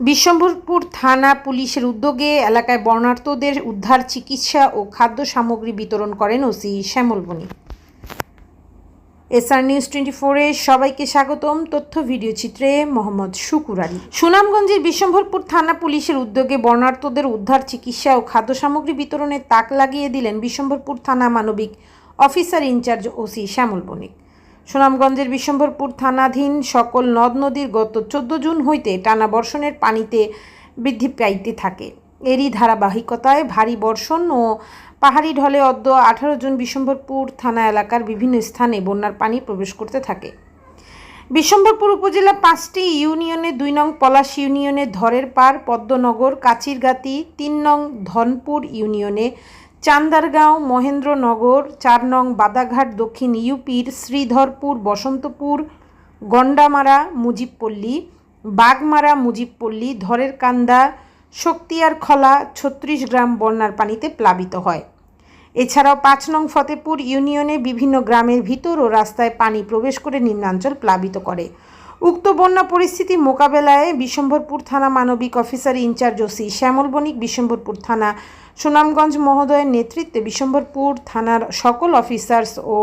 বিশ্বম্ভরপুর থানা পুলিশের উদ্যোগে এলাকায় বর্ণার্থদের উদ্ধার, চিকিৎসা ও খাদ্য সামগ্রী বিতরণ করেন OC Shyamal Banik. SR news twenty ফোরে সবাইকে স্বাগতম। তথ্য ভিডিও চিত্রে মোহাম্মদ শুকুর আলী। সুনামগঞ্জের বিশ্বম্ভরপুর থানা পুলিশের উদ্যোগে বর্ণার্থদের উদ্ধার, চিকিৎসা ও খাদ্য সামগ্রী বিতরণে তাক লাগিয়ে দিলেন বিশ্বম্ভরপুর থানা মানবিক officer in charge OC Shyamal Banik. সুনামগঞ্জের বিশ্বম্ভরপুর থানাধীন সকল নদ নদীর গত চোদ্দ জুন হইতে টানা বর্ষণের পানিতে বৃদ্ধি পাইতে থাকে। এরই ধারাবাহিকতায় ভারী বর্ষণ ও পাহাড়ি ঢলে অদ্য আঠারো জুন বিশ্বম্ভরপুর থানা এলাকার বিভিন্ন স্থানে বন্যার পানি প্রবেশ করতে থাকে। বিশ্বম্ভরপুর উপজেলা পাঁচটি ইউনিয়নে দুই নং পলাশ ইউনিয়নে ধরের পার, পদ্মনগর কাচিরগাতি তিন নং ধনপুর ইউনিয়নে চান্দারগাঁও, মহেন্দ্রনগর চার নং বাদাঘাট, দক্ষিণ ইউপির, শ্রীধরপুর, বসন্তপুর, গন্ডামারা, মুজিবপল্লী, বাগমারা, মুজিবপল্লী ধরের কান্দা শক্তিয়ার খলা, ছত্রিশ গ্রাম বন্যার পানিতে প্লাবিত হয়। এছাড়াও পাঁচ নং ফতেপুর ইউনিয়নে বিভিন্ন গ্রামের ভিতর ও রাস্তায় পানি প্রবেশ করে নিম্নাঞ্চল প্লাবিত করে। উক্ত বন্যা পরিস্থিতি মোকাবেলায় বিশ্বম্ভরপুর থানা মানবিক officer in charge OC Shyamal Banik Bishwambharpur থানা সুনামগঞ্জ মহোদয়ের নেতৃত্বে বিশ্বম্ভরপুর থানার সকল অফিসার্স ও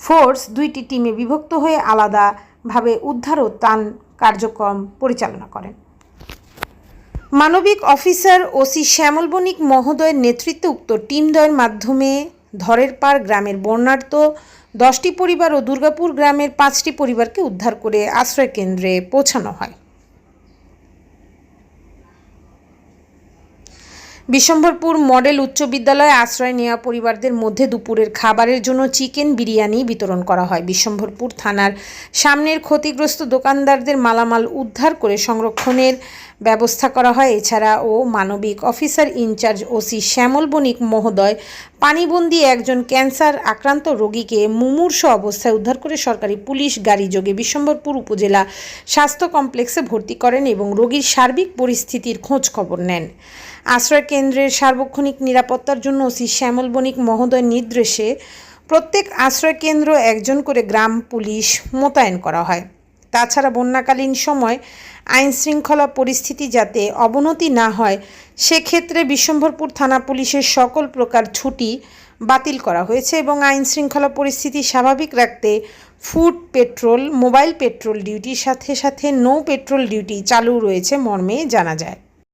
ফোর্স দুইটি টিমে বিভক্ত হয়ে আলাদাভাবে উদ্ধার ও ত্রাণ কার্যক্রম পরিচালনা করেন। মানবিক অফিসার ওসি শ্যামল বণিক মহোদয়ের নেতৃত্বে উক্ত টিমদ্বয়ের মাধ্যমে ধরের পার গ্রামের বন্যার্ত দশটি পরিবার ও দুর্গাপুর গ্রামের পাঁচটি পরিবারকে উদ্ধার করে আশ্রয় কেন্দ্রে পৌঁছানো হয়। বিশ্বম্ভরপুর মডেল উচ্চ বিদ্যালয়ে আশ্রয় নেওয়া পরিবারদের মধ্যে দুপুরের খাবারের জন্য চিকেন বিরিয়ানি বিতরণ করা হয়। বিশ্বম্ভরপুর থানার সামনের ক্ষতিগ্রস্ত দোকানদারদের মালামাল উদ্ধার করে সংরক্ষণের ব্যবস্থা করা হয়। এছাড়া ও মানবিক officer in charge OC Shyamal Banik মহোদয় পানিবন্দি একজন ক্যান্সার আক্রান্ত রোগীকে মুমূর্ষ অবস্থায় উদ্ধার করে সরকারি পুলিশ গাড়ি যোগে বিশ্বম্ভরপুর উপজেলা স্বাস্থ্য কমপ্লেক্সে ভর্তি করেন এবং রোগীর সার্বিক পরিস্থিতির খোঁজ খবর নেন। আশ্রয় কেন্দ্রের সার্বক্ষণিক নিরাপত্তার জন্য ওসি শ্যামল বণিক মহোদয় নির্দেশে প্রত্যেক আশ্রয় কেন্দ্র একজন করে গ্রাম পুলিশ মোতায়েন করা হয়। তাছাড়া বন্যাকালীন সময় আইন শৃঙ্খলা পরিস্থিতি যাতে অবনতি না হয়, সেক্ষেত্রে বিশ্বম্ভরপুর থানা পুলিশের সকল প্রকার ছুটি বাতিল করা হয়েছে এবং আইন শৃঙ্খলা পরিস্থিতি স্বাভাবিক রাখতে ফুড পেট্রোল, মোবাইল পেট্রোল ডিউটির সাথে সাথে নো পেট্রোল ডিউটি চালু রয়েছে মর্মে জানা যায়।